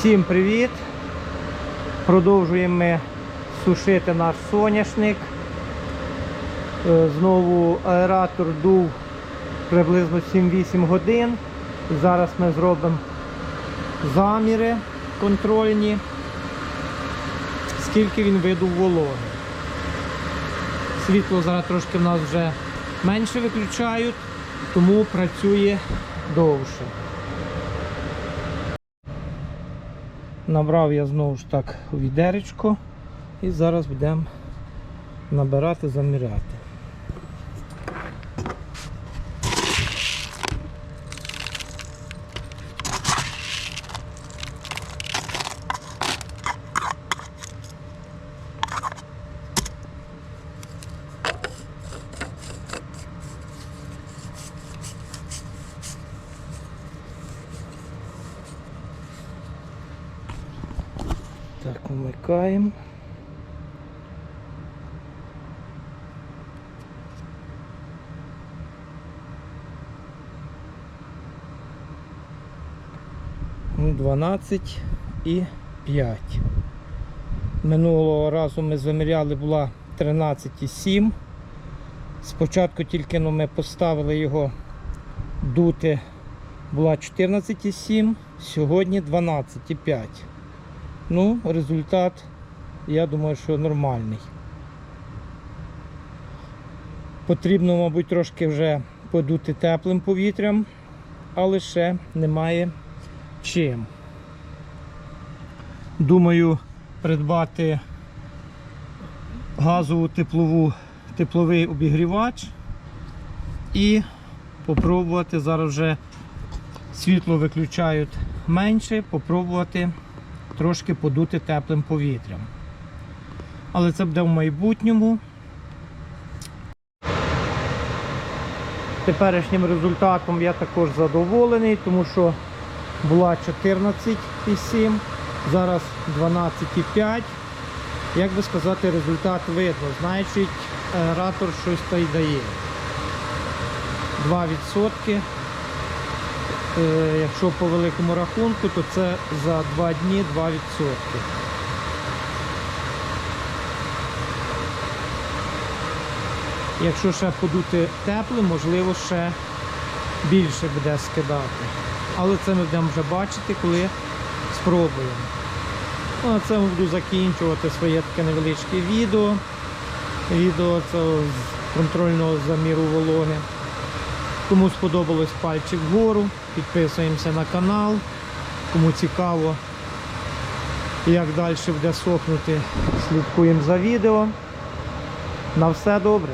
Всім привіт! Продовжуємо ми сушити наш соняшник. Е, Знову аератор дув приблизно 7-8 годин. Зараз ми зробимо заміри контрольні, скільки він видув вологи. Світло зараз трошки в нас вже менше виключають, тому працює довше. Набрав я знову ж так відеречко і зараз будемо набирати, заміряти. Так, вмикаємо. Ну, 12 і 5. Минулого разу ми заміряли була 13,7. Спочатку тільки ну, ми поставили його дути була 14,7, сьогодні 12,5. Ну, результат, я думаю, що нормальний. Потрібно, мабуть, трошки вже подути теплим повітрям, але ще немає чим. Думаю, придбати газову теплову, тепловий обігрівач і попробувати зараз вже світло виключають менше, попробувати трошки подути теплим повітрям. Але це буде в майбутньому. Теперішнім результатом я також задоволений, тому що була 14,7, зараз 12,5. Як би сказати, результат видно. Значить, аератор щось та й дає. 2%. Е, Якщо по великому рахунку, то це за 2 дні 2%. Якщо ще подути тепле, можливо, ще більше буде скидати. Але це ми будемо вже бачити, коли спробуємо. Ну, на цьому буду закінчувати своє таке невеличке відео. Відео цього з контрольного заміру вологи. Кому сподобалось пальчик вгору, підписуємося на канал. Кому цікаво, як далі буде сохнути, слідкуємо за відео. На все добре.